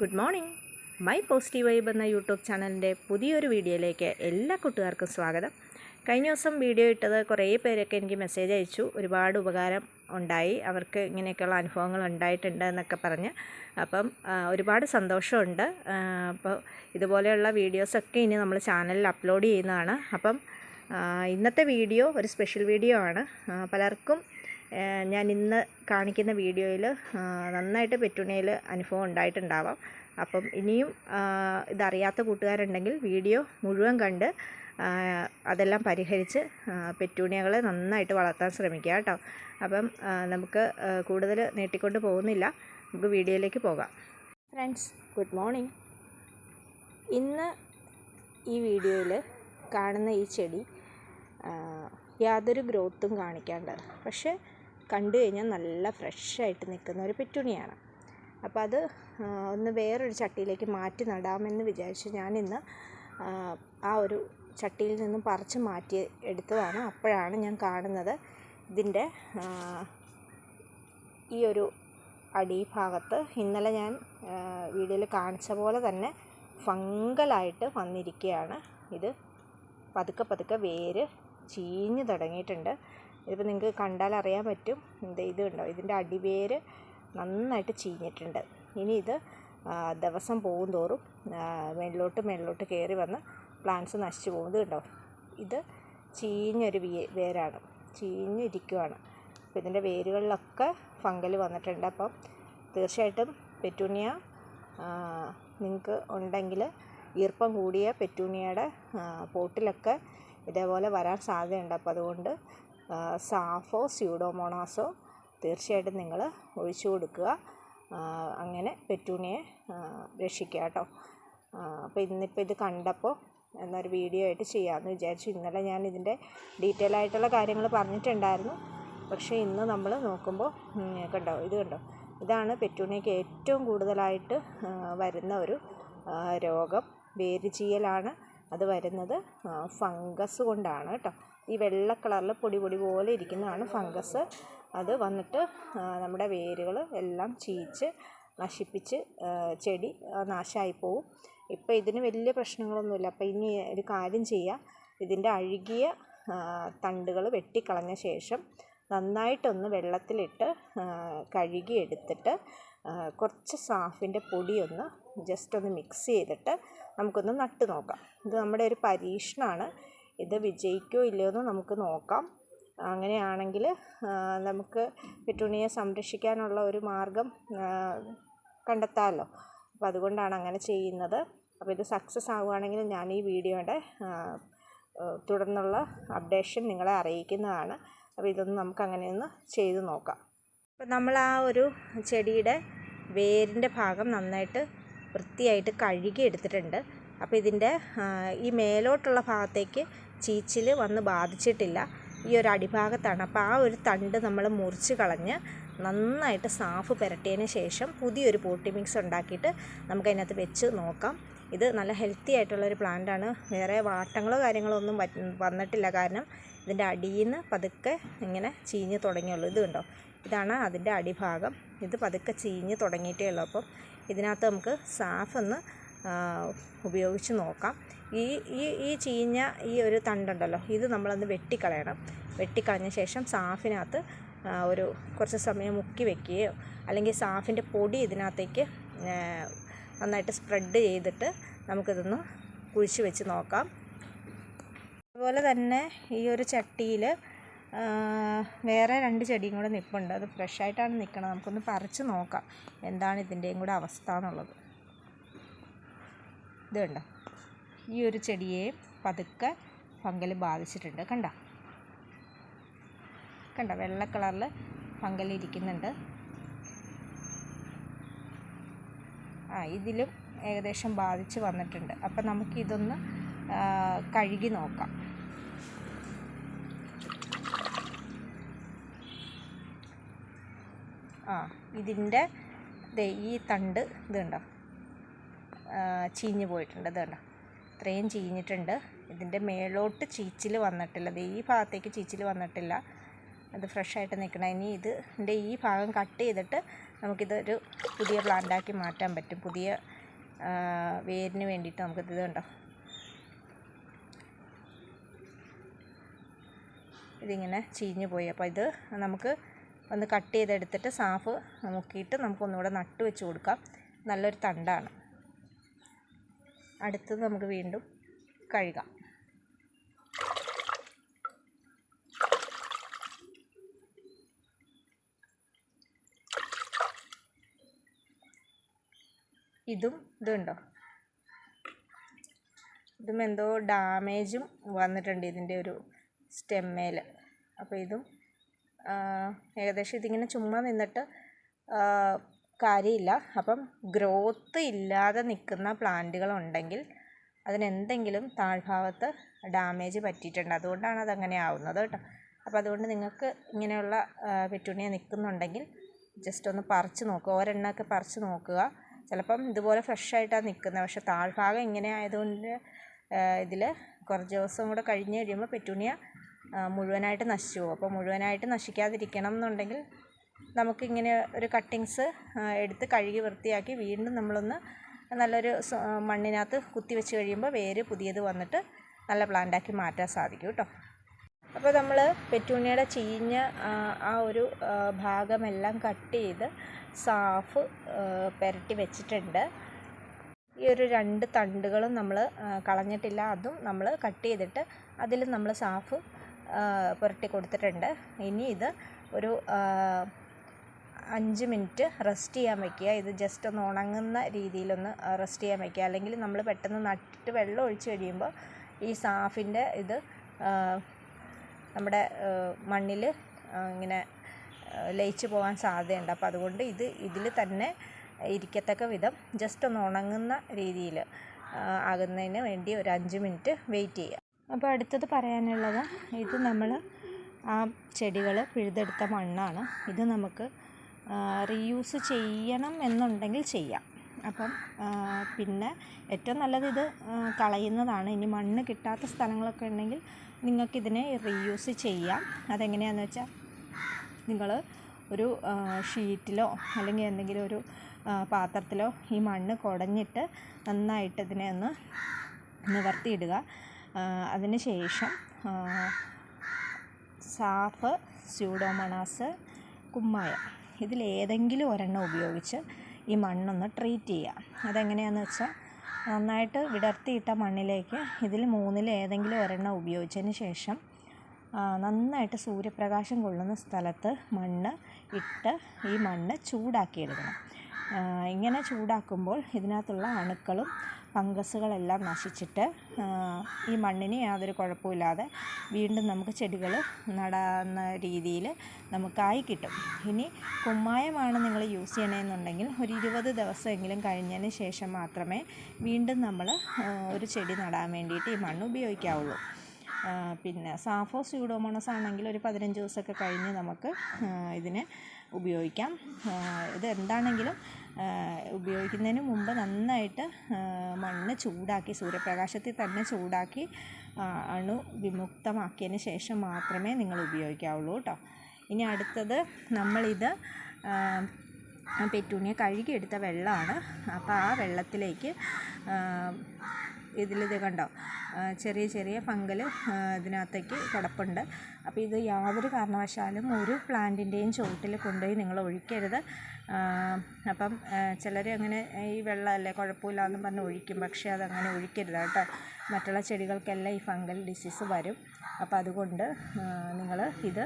Good morning my positive vibe എന്ന YouTube ചാനലിന്റെ പുതിയൊരു വീഡിയോയിലേക്ക് എല്ലാ കൂട്ടുകാർക്കും സ്വാഗതം. കഴിഞ്ഞ ദിവസം വീഡിയോ ഇട്ടത് കുറേ പേരൊക്കെ എനിക്ക് മെസ്സേജ് അയച്ചു. ഒരുപാട് ഉപകാരം ഉണ്ടായി. അവർക്ക് ഇങ്ങനെയൊക്കെയുള്ള അനുഭവങ്ങൾ ഉണ്ടായിട്ടുണ്ട് എന്നൊക്കെ പറഞ്ഞ്. അപ്പം ഒരുപാട് സന്തോഷമുണ്ട്. അപ്പോൾ ഇതുപോലെയുള്ള വീഡിയോസൊക്കെ ഇനി നമ്മൾ ചാനലിൽ അപ്ലോഡ് ചെയ്യുന്നതാണ്. അപ്പം ഇന്നത്തെ വീഡിയോ ഒരു സ്പെഷ്യൽ വീഡിയോ ആണ്. പലർക്കും ഞാൻ ഇന്ന് കാണിക്കുന്ന വീഡിയോയിൽ നന്നായിട്ട് പെറ്റുണിയിൽ അനുഭവം ഉണ്ടായിട്ടുണ്ടാവാം. അപ്പം ഇനിയും ഇതറിയാത്ത കൂട്ടുകാരുണ്ടെങ്കിൽ വീഡിയോ മുഴുവൻ കണ്ട് അതെല്ലാം പരിഹരിച്ച് പെറ്റൂണിയകളെ നന്നായിട്ട് വളർത്താൻ ശ്രമിക്കുക കേട്ടോ. അപ്പം നമുക്ക് കൂടുതൽ നീട്ടിക്കൊണ്ട് പോകുന്നില്ല. നമുക്ക് വീഡിയോയിലേക്ക് പോകാം. ഫ്രണ്ട്സ് ഗുഡ് മോർണിംഗ് ഇന്ന് ഈ വീഡിയോയിൽ കാണുന്ന ഈ ചെടി യാതൊരു ഗ്രോത്തും കാണിക്കാണ്ട്. പക്ഷേ കണ്ടു കഴിഞ്ഞാൽ നല്ല ഫ്രഷായിട്ട് നിൽക്കുന്ന ഒരു പെറ്റുണിയാണ്. അപ്പോൾ അത് ഒന്ന് വേറൊരു ചട്ടിയിലേക്ക് മാറ്റി നടാമെന്ന് വിചാരിച്ച് ഞാനിന്ന് ആ ഒരു ചട്ടിയിൽ നിന്നും പറിച്ച് മാറ്റി എടുത്തതാണ്. അപ്പോഴാണ് ഞാൻ കാണുന്നത് ഇതിന്റെ ഈ ഒരു അടിഭാഗത്ത് ഇന്നലെ ഞാൻ വീഡിയോയിൽ കാണിച്ച പോലെ തന്നെ ഫംഗലായിട്ട് വന്നിരിക്കുകയാണ്. ഇത് പതുക്കെ പതുക്കെ വേര് ചീഞ്ഞ് തുടങ്ങിയിട്ടുണ്ട്. ഇതിപ്പോൾ നിങ്ങൾക്ക് കണ്ടാൽ അറിയാൻ പറ്റും. ഇത് ഇത് ഉണ്ടോ ഇതിന്റെ അടിവേര് നന്നായിട്ട് ചീഞ്ഞിട്ടുണ്ട്. ഇനി ഇത് ദിവസം പോകും തോറും മേളിലോട്ട് മേളിലോട്ട് കയറി വന്ന് പ്ലാന്റ്സ് നശിച്ചു പോകും. ഇത് കണ്ടോ? ഇത് ചീഞ്ഞൊരു വേരാണ്. ചീഞ്ഞിരിക്കുവാണ്. അപ്പോൾ ഇതിന്റെ വേരുകളിലൊക്കെ ഫംഗൽ വന്നിട്ടുണ്ട്. അപ്പം തീർച്ചയായിട്ടും പെറ്റൂണിയ നിങ്ങൾക്ക് ഉണ്ടെങ്കിൽ ഈർപ്പം കൂടിയ പെറ്റൂണിയയുടെ പോട്ടിലൊക്കെ ഇതേപോലെ വരാൻ സാധ്യതയുണ്ട്. അപ്പോൾ അതുകൊണ്ട് സാഫോ സ്യൂഡോമോണാസോ തീർച്ചയായിട്ടും നിങ്ങൾ ഒഴിച്ചു കൊടുക്കുക. അങ്ങനെ പെറ്റൂണിയെ രക്ഷിക്കുക കേട്ടോ. അപ്പോൾ ഇന്നിപ്പോൾ ഇത് കണ്ടപ്പോൾ എന്നൊരു വീഡിയോ ആയിട്ട് ചെയ്യാമെന്ന് വിചാരിച്ചു. ഇന്നലെ ഞാൻ ഇതിന്റെ ഡീറ്റെയിൽ ആയിട്ടുള്ള കാര്യങ്ങൾ പറഞ്ഞിട്ടുണ്ടായിരുന്നു. പക്ഷേ ഇന്ന് നമ്മൾ നോക്കുമ്പോൾ കണ്ടോ ഇത് കണ്ടോ? ഇതാണ് പെറ്റൂണിയയ്ക്ക് ഏറ്റവും കൂടുതലായിട്ട് വരുന്ന ഒരു രോഗം. വേരുചീയലാണ് അത് വരുന്നത്. ഫംഗസ് കൊണ്ടാണ് കേട്ടോ. ഈ വെള്ള കളറിൽ പൊടി പൊടി പോലെ ഇരിക്കുന്നതാണ് ഫംഗസ്. അത് വന്നിട്ട് നമ്മുടെ വേരുകൾ എല്ലാം ചീച്ച് നശിപ്പിച്ച് ചെടി നാശമായി പോവും. ഇപ്പോൾ ഇതിന് വലിയ പ്രശ്നങ്ങളൊന്നുമില്ല. അപ്പോൾ ഇനി ഒരു കാര്യം ചെയ്യുക ഇതിന്റെ അഴുകിയ തണ്ടുകൾ വെട്ടിക്കളഞ്ഞ ശേഷം നന്നായിട്ടൊന്ന് വെള്ളത്തിലിട്ട് കഴുകി എടുത്തിട്ട് കുറച്ച് സാഫിന്റെ പൊടിയൊന്ന് ജസ്റ്റ് ഒന്ന് മിക്സ് ചെയ്തിട്ട് നമുക്കൊന്ന് നട്ട് നോക്കാം. ഇത് നമ്മുടെ ഒരു പരീക്ഷണമാണ് ഇത് വിജയിക്കോ ഇല്ലയോ എന്ന് നമുക്ക് നോക്കാം. അങ്ങനെയാണെങ്കിൽ നമുക്ക് പെറ്റൂണിയെ സംരക്ഷിക്കാനുള്ള ഒരു മാർഗം കണ്ടെത്താമല്ലോ അപ്പോൾ അതുകൊണ്ടാണ് അങ്ങനെ ചെയ്യുന്നത്. അപ്പോൾ ഇത് സക്സസ് ആവുകയാണെങ്കിൽ ഞാൻ ഈ വീഡിയോയുടെ തുടർന്നുള്ള അപ്ഡേഷൻ നിങ്ങളെ അറിയിക്കുന്നതാണ്. അപ്പോൾ ഇതൊന്ന് നമുക്ക് അങ്ങനെയൊന്ന് ചെയ്ത് നോക്കാം. അപ്പോൾ നമ്മൾ ആ ഒരു ചെടിയുടെ വേരിന്റെ ഭാഗം നന്നായിട്ട് വൃത്തിയായിട്ട് കഴുകി എടുത്തിട്ടുണ്ട് അപ്പോൾ ഇതിന്റെ ഈ മേലോട്ടുള്ള ഭാഗത്തേക്ക് ചീച്ചിൽ വന്ന് ബാധിച്ചിട്ടില്ല. ഈ ഒരു അടിഭാഗത്താണ്. അപ്പോൾ ആ ഒരു തണ്ട് നമ്മൾ മുറിച്ച് കളഞ്ഞ് നന്നായിട്ട് സാഫ് പുരട്ടിയതിന് ശേഷം പുതിയൊരു പോട്ടി മിക്സ് ഉണ്ടാക്കിയിട്ട് നമുക്ക് അതിനകത്ത് വെച്ച് നോക്കാം. ഇത് നല്ല ഹെൽത്തി ആയിട്ടുള്ളൊരു പ്ലാന്റാണ് വേറെ വാട്ടങ്ങളോ കാര്യങ്ങളോ ഒന്നും വന്നിട്ടില്ല. കാരണം ഇതിന്റെ അടിയിൽ നിന്ന് പതുക്കെ ഇങ്ങനെ ചീഞ്ഞ് തുടങ്ങിയുള്ളൂ. ഇത് കണ്ടോ? ഇതാണ് അതിന്റെ അടിഭാഗം. ഇത് പതുക്കെ ചീഞ്ഞ് തുടങ്ങിയിട്ടേ ഉള്ളൂ. അപ്പം ഇതിനകത്ത് നമുക്ക് സാഫ് ഒന്ന് ഉപയോഗിച്ച് നോക്കാം. ഈ ഈ ഈ ചീഞ്ഞ ഈ ഒരു തണ്ടുണ്ടല്ലോ ഇത് നമ്മളൊന്ന് വെട്ടിക്കളയണം. വെട്ടിക്കളഞ്ഞ ശേഷം സാഫിനകത്ത് ഒരു കുറച്ച് സമയം മുക്കി വെക്കുകയോ അല്ലെങ്കിൽ സാഫിന്റെ പൊടി ഇതിനകത്തേക്ക് നന്നായിട്ട് സ്പ്രെഡ് ചെയ്തിട്ട് നമുക്കിതൊന്ന് കുഴിച്ച് വെച്ച് നോക്കാം. അതുപോലെ തന്നെ ഈ ഒരു ചട്ടിയിൽ വേറെ രണ്ട് ചെടിയും കൂടെ നിൽപ്പുണ്ട് അത് ഫ്രഷായിട്ടാണ് നിൽക്കുന്നത് നമുക്കൊന്ന് പറിച്ച് നോക്കാം. എന്താണ് ഇതിന്റെയും കൂടെ അവസ്ഥ എന്നുള്ളത്. ഇത് കണ്ടോ? ഈ ഒരു ചെടിയെ പതുക്കെ ഫംഗൽ ബാധിച്ചിട്ടുണ്ട്. കണ്ട? കണ്ട? വെള്ള കളറിൽ ഫംഗൽ ഇരിക്കുന്നുണ്ട്. ആ ഇതിലും ഏകദേശം ബാധിച്ച് വന്നിട്ടുണ്ട്. അപ്പം നമുക്കിതൊന്ന് കഴുകി നോക്കാം. ആ ഇതിന്റെ ഈ തണ്ട് ഇത് കണ്ടോ? ആ, ചീഞ്ഞ് പോയിട്ടുണ്ട്. ഇത് ഇത്രയും ചീഞ്ഞിട്ടുണ്ട്. ഇതിന്റെ മേളോട്ട് ചീച്ചിൽ വന്നിട്ടില്ല. അത് ഈ ഭാഗത്തേക്ക് ചീച്ചിൽ വന്നിട്ടില്ല. അത് ഫ്രഷായിട്ട് നിൽക്കണം. ഇനി ഇത് ഇതിന്റെ ഈ ഭാഗം കട്ട് ചെയ്തിട്ട് നമുക്കിതൊരു പുതിയ പ്ലാന്റാക്കി മാറ്റാൻ പറ്റും. പുതിയ വേരിന് വേണ്ടിയിട്ട് നമുക്കിത് കണ്ടോ? ഇതിങ്ങനെ ചീഞ്ഞു പോയി. അപ്പോൾ ഇത് നമുക്ക് ഒന്ന് കട്ട് ചെയ്തെടുത്തിട്ട് സാഫ് മുക്കിയിട്ട് നമുക്കൊന്നുകൂടെ നട്ട് വെച്ച് കൊടുക്കാം. നല്ലൊരു തണ്ടാണ്. അടുത്തത് നമുക്ക് വീണ്ടും കഴുകാം. ഇതും ഇതുണ്ടോ ഇതും എന്തോ ഡാമേജും വന്നിട്ടുണ്ട് ഇതിന്റെ ഒരു സ്റ്റെമ്മേൽ അപ്പോൾ ഇതും ഏകദേശം ഇതിങ്ങനെ ചുമ്മാ നിന്നിട്ട് കാര്യമില്ല. അപ്പം ഗ്രോത്ത് ഇല്ലാതെ നിൽക്കുന്ന പ്ലാന്റുകളുണ്ടെങ്കിൽ അതിനെന്തെങ്കിലും താഴ്ഭാഗത്ത് ഡാമേജ് പറ്റിയിട്ടുണ്ട്. അതുകൊണ്ടാണ് അതങ്ങനെ ആവുന്നത് കേട്ടോ. അപ്പോൾ അതുകൊണ്ട് നിങ്ങൾക്ക് ഇങ്ങനെയുള്ള പെറ്റൂണിയ നിൽക്കുന്നുണ്ടെങ്കിൽ ജസ്റ്റ് ഒന്ന് പറിച്ച് നോക്കുക. ഒരെണ്ണമൊക്കെ പറിച്ച് നോക്കുക. ചിലപ്പം ഇതുപോലെ ഫ്രഷ് ആയിട്ടാണ് നിൽക്കുന്നത്. പക്ഷേ താഴ്ഭാഗം ഇങ്ങനെ ആയതുകൊണ്ട് ഇതിൽ കുറച്ച് ദിവസം കൂടെ കഴിഞ്ഞ് കഴിയുമ്പോൾ പെറ്റൂണിയ മുഴുവനായിട്ട് നശിച്ചു പോകും. അപ്പോൾ മുഴുവനായിട്ട് നശിക്കാതിരിക്കണം എന്നുണ്ടെങ്കിൽ നമുക്കിങ്ങനെ ഒരു കട്ടിങ്സ് എടുത്ത് കഴുകി വൃത്തിയാക്കി വീണ്ടും നമ്മളൊന്ന് നല്ലൊരു മണ്ണിനകത്ത് കുത്തി വെച്ച് കഴിയുമ്പോൾ വേര് പുതിയത് വന്നിട്ട് നല്ല പ്ലാന്റാക്കി മാറ്റാൻ സാധിക്കും കേട്ടോ അപ്പോൾ നമ്മൾ പെറ്റൂണിയുടെ ചീഞ്ഞ ആ, ഒരു ഭാഗമെല്ലാം കട്ട് ചെയ്ത് സാഫ് പുരട്ടി വെച്ചിട്ടുണ്ട്. ഈ ഒരു രണ്ട് തണ്ടുകളും നമ്മൾ കളഞ്ഞിട്ടില്ല. അതും നമ്മൾ കട്ട് ചെയ്തിട്ട് അതിൽ നമ്മൾ സാഫ് പുരട്ടി കൊടുത്തിട്ടുണ്ട്. ഇനി ഇത് ഒരു അഞ്ച് മിനിറ്റ് റെസ്റ്റ് ചെയ്യാൻ വയ്ക്കുക ഇത് ജസ്റ്റ് ഒന്ന് ഉണങ്ങുന്ന രീതിയിലൊന്ന് റെസ്റ്റ് ചെയ്യാൻ വയ്ക്കുക അല്ലെങ്കിൽ നമ്മൾ പെട്ടെന്ന് നട്ടിട്ട് വെള്ളം ഒഴിച്ച് കഴിയുമ്പോൾ ഈ സാഫിന്റെ ഇത് നമ്മുടെ മണ്ണിൽ ഇങ്ങനെ ലയിച്ച് പോകാൻ സാധ്യതയുണ്ട്. അപ്പോൾ അതുകൊണ്ട് ഇത് ഇതിൽ തന്നെ ഇരിക്കത്തക്ക വിധം ജസ്റ്റ് ഒന്ന് ഉണങ്ങുന്ന രീതിയിൽ ആകുന്നതിന് വേണ്ടി ഒരു അഞ്ച് മിനിറ്റ് വെയിറ്റ് ചെയ്യുക. അപ്പോൾ അടുത്തത് പറയാനുള്ളത് ഇത് നമ്മൾ ആ ചെടികൾ പിഴുതെടുത്ത മണ്ണാണ്. ഇത് നമുക്ക് റീയൂസ് ചെയ്യണം എന്നുണ്ടെങ്കിൽ ചെയ്യാം. അപ്പം പിന്നെ ഏറ്റവും നല്ലത് ഇത് കളയുന്നതാണ്. ഇനി മണ്ണ് കിട്ടാത്ത സ്ഥലങ്ങളൊക്കെ ഉണ്ടെങ്കിൽ നിങ്ങൾക്കിതിനെ റീയൂസ് ചെയ്യാം. അതെങ്ങനെയാണെന്ന് വെച്ചാൽ നിങ്ങൾ ഒരു ഷീറ്റിലോ അല്ലെങ്കിൽ എന്തെങ്കിലും ഒരു പാത്രത്തിലോ ഈ മണ്ണ് കുടഞ്ഞിട്ട് നന്നായിട്ട് ഇതിനെ ഒന്ന് നിവർത്തിയിടുക. അതിന് ശേഷം സാഫ് സ്യൂഡോമണാസ് കുമ്മായ. ഇതിലേതെങ്കിലും ഒരെണ്ണം ഉപയോഗിച്ച് ഈ മണ്ണൊന്ന് ട്രീറ്റ് ചെയ്യുക അതെങ്ങനെയാണെന്ന് വെച്ചാൽ നന്നായിട്ട് വിടർത്തിയിട്ട മണ്ണിലേക്ക് ഇതിൽ മൂന്നിൽ ഏതെങ്കിലും ഒരെണ്ണം ഉപയോഗിച്ചതിന് ശേഷം നന്നായിട്ട് സൂര്യപ്രകാശം കൊള്ളുന്ന സ്ഥലത്ത് മണ്ണ് ഇട്ട് ഈ മണ്ണ് ചൂടാക്കിയെടുക്കണം. ഇങ്ങനെ ചൂടാക്കുമ്പോൾ ഇതിനകത്തുള്ള അണുക്കളും ഫംഗസുകളെല്ലാം നശിച്ചിട്ട് ഈ മണ്ണിന് യാതൊരു കുഴപ്പമില്ലാതെ വീണ്ടും നമുക്ക് ചെടികൾ നടാവുന്ന രീതിയിൽ നമുക്കായി കിട്ടും. ഇനി കുമ്മായമാണ് നിങ്ങൾ യൂസ് ചെയ്യണമെന്നുണ്ടെങ്കിൽ ഒരു ഇരുപത് ദിവസമെങ്കിലും കഴിഞ്ഞതിന് ശേഷം മാത്രമേ വീണ്ടും നമ്മൾ ഒരു ചെടി നടാൻ വേണ്ടിയിട്ട് ഈ മണ്ണ് ഉപയോഗിക്കാവുള്ളൂ. പിന്നെ സാഫോ സ്യൂഡോമോണസ് ആണെങ്കിൽ ഒരു പതിനഞ്ച് ദിവസമൊക്കെ കഴിഞ്ഞ് നമുക്ക് ഇതിനെ ഉപയോഗിക്കാം. ഇത് എന്താണെങ്കിലും ഉപയോഗിക്കുന്നതിന് മുമ്പ് നന്നായിട്ട് മണ്ണ് ചൂടാക്കി സൂര്യപ്രകാശത്തിൽ തന്നെ ചൂടാക്കി അണു വിമുക്തമാക്കിയതിന് ശേഷം മാത്രമേ നിങ്ങൾ ഉപയോഗിക്കാവുള്ളൂ കേട്ടോ. ഇനി അടുത്തത് നമ്മളിത് പെറ്റൂണിയ കഴുകിയെടുത്ത വെള്ളമാണ്. അപ്പോൾ ആ വെള്ളത്തിലേക്ക് ഇതിലിത് കണ്ടോ? ചെറിയ ചെറിയ ഫംഗൽ ഇതിനകത്തേക്ക് കിടപ്പുണ്ട്. അപ്പോൾ ഇത് യാതൊരു കാരണവശാലും ഒരു പ്ലാന്റിന്റെയും ചുവട്ടിൽ കൊണ്ടുപോയി നിങ്ങൾ ഒഴിക്കരുത്. അപ്പം ചിലർ അങ്ങനെ ഈ വെള്ളമല്ലേ കുഴപ്പമില്ല എന്ന് പറഞ്ഞ് ഒഴിക്കും. പക്ഷേ അതങ്ങനെ ഒഴിക്കരുത് കേട്ടോ. മറ്റുള്ള ചെടികൾക്കെല്ലാം ഈ ഫംഗൽ ഡിസീസ് വരും. അപ്പോൾ അതുകൊണ്ട് നിങ്ങൾ ഇത്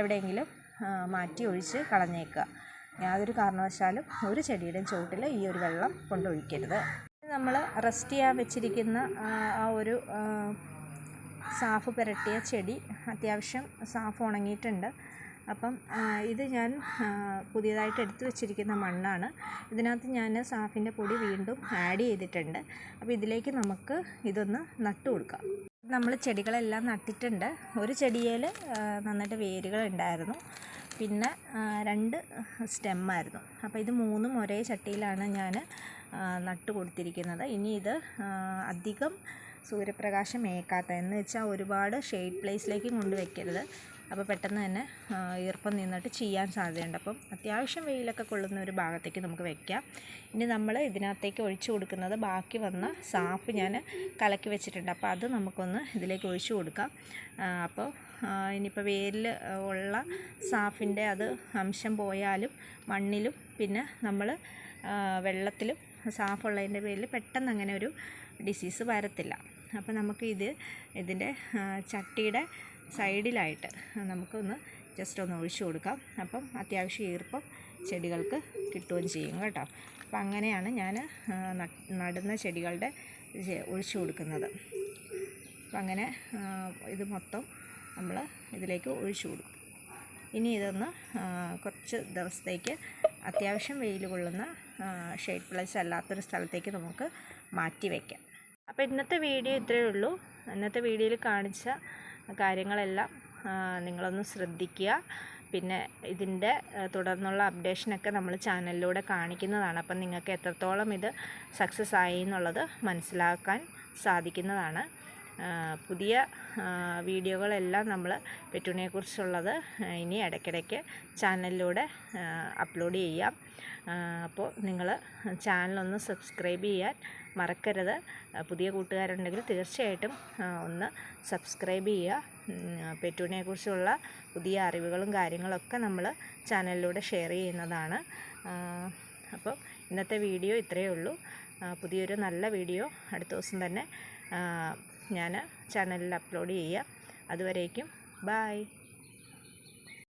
എവിടെയെങ്കിലും മാറ്റി ഒഴിച്ച് കളഞ്ഞേക്കുക. യാതൊരു കാരണവശാലും ഒരു ചെടിയുടെയും ചുവട്ടിൽ ഈ ഒരു വെള്ളം കൊണ്ടൊഴിക്കരുത് നമ്മൾ റെസ്റ്റ് ചെയ്യാൻ വെച്ചിരിക്കുന്ന ആ, ഒരു സാഫ് പുരട്ടിയ ചെടി അത്യാവശ്യം സാഫ് ഉണങ്ങിയിട്ടുണ്ട്. അപ്പം ഇത് ഞാൻ പുതിയതായിട്ട് എടുത്തു വെച്ചിരിക്കുന്ന മണ്ണാണ്. ഇതിനകത്ത് ഞാൻ സാഫിന്റെ പൊടി വീണ്ടും ആഡ് ചെയ്തിട്ടുണ്ട്. അപ്പോൾ ഇതിലേക്ക് നമുക്ക് ഇതൊന്ന് നട്ടു കൊടുക്കാം. നമ്മൾ ചെടികളെല്ലാം നട്ടിട്ടുണ്ട്. ഒരു ചെടിയിൽ നന്നായിട്ട് വേരുകൾ ഉണ്ടായിരുന്നു പിന്നെ രണ്ട് സ്റ്റെമ്മായിരുന്നു അപ്പോൾ ഇത് മൂന്നും ഒരേ ചട്ടിയിലാണ് ഞാൻ നട്ടു കൊടുത്തിരിക്കുന്നത് ഇനി ഇത് അധികം സൂര്യപ്രകാശം ഏക്കാത്ത എന്ന് വെച്ചാൽ ഒരുപാട് ഷെയ്ഡ് പ്ലേസിലേക്ക് കൊണ്ട് വയ്ക്കരുത് അപ്പോൾ പെട്ടെന്ന് തന്നെ ഈർപ്പം നിന്നിട്ട് ചെയ്യാൻ സാധ്യതയുണ്ട്. അപ്പം അത്യാവശ്യം വെയിലൊക്കെ കൊള്ളുന്ന ഒരു ഭാഗത്തേക്ക് നമുക്ക് വെക്കാം. ഇനി നമ്മൾ ഇതിനകത്തേക്ക് ഒഴിച്ചു കൊടുക്കുന്നത് ബാക്കി വന്ന സാഫ് ഞാൻ കലക്കി വെച്ചിട്ടുണ്ട്. അപ്പോൾ അത് നമുക്കൊന്ന് ഇതിലേക്ക് ഒഴിച്ചു കൊടുക്കാം. അപ്പോൾ ഇനിയിപ്പോൾ വേരിൽ ഉള്ള സാഫിന്റെ അത് അംശം പോയാലും മണ്ണിലും പിന്നെ നമ്മൾ വെള്ളത്തിലും സാഫുള്ളതിന്റെ പേരിൽ പെട്ടെന്ന് അങ്ങനെ ഒരു ഡിസീസ് വരത്തില്ല. അപ്പോൾ നമുക്ക് ഇത് ഇതിന്റെ ചട്ടിയുടെ സൈഡിലായിട്ട് നമുക്കൊന്ന് ജസ്റ്റ് ഒന്ന് ഒഴിച്ചു കൊടുക്കാം. അപ്പം അത്യാവശ്യം ഈർപ്പം ചെടികൾക്ക് കിട്ടുകയും ചെയ്യും കേട്ടോ. അപ്പം അങ്ങനെയാണ് ഞാൻ നടുന്ന ചെടികളുടെ ഒഴിച്ചു കൊടുക്കുന്നത്. അപ്പം അങ്ങനെ ഇത് മൊത്തം നമ്മൾ ഇതിലേക്ക് ഒഴിച്ചു കൊടുക്കും. ഇനി ഇതൊന്ന് കുറച്ച് ദിവസത്തേക്ക് അത്യാവശ്യം വെയിൽ കൊള്ളുന്ന ഷെയ്ഡ് പ്ലേസ് അല്ലാത്തൊരു സ്ഥലത്തേക്ക് നമുക്ക് മാറ്റി വയ്ക്കാം അപ്പോൾ ഇന്നത്തെ വീഡിയോ ഇത്രയേ ഉള്ളൂ. ഇന്നത്തെ വീഡിയോയിൽ കാണിച്ച കാര്യങ്ങളെല്ലാം നിങ്ങളൊന്ന് ശ്രദ്ധിക്കുക. പിന്നെ ഇതിന്റെ തുടർന്നുള്ള അപ്ഡേഷനൊക്കെ നമ്മൾ ചാനലിലൂടെ കാണിക്കുന്നതാണ്. അപ്പം നിങ്ങൾക്ക് എത്രത്തോളം ഇത് സക്സസ് ആയി എന്നുള്ളത് മനസ്സിലാക്കാൻ സാധിക്കുന്നതാണ്. പുതിയ വീഡിയോകളെല്ലാം നമ്മൾ പെറ്റുണിയെക്കുറിച്ചുള്ളത് ഇനി ഇടയ്ക്കിടയ്ക്ക് ചാനലിലൂടെ അപ്ലോഡ് ചെയ്യാം. അപ്പോൾ നിങ്ങൾ ചാനലൊന്ന് സബ്സ്ക്രൈബ് ചെയ്യാൻ മറക്കരുത്. പുതിയ കൂട്ടുകാരുണ്ടെങ്കിൽ തീർച്ചയായിട്ടും ഒന്ന് സബ്സ്ക്രൈബ് ചെയ്യുക. പെറ്റൂണിയെക്കുറിച്ചുള്ള പുതിയ അറിവുകളും കാര്യങ്ങളൊക്കെ നമ്മൾ ചാനലിലൂടെ ഷെയർ ചെയ്യുന്നതാണ്. അപ്പോൾ ഇന്നത്തെ വീഡിയോ ഇത്രയേ ഉള്ളൂ. പുതിയൊരു നല്ല വീഡിയോ അടുത്ത ദിവസം തന്നെ ഞാൻ ചാനലിൽ അപ്ലോഡ് ചെയ്യാം അതുവരേക്കും ബായ്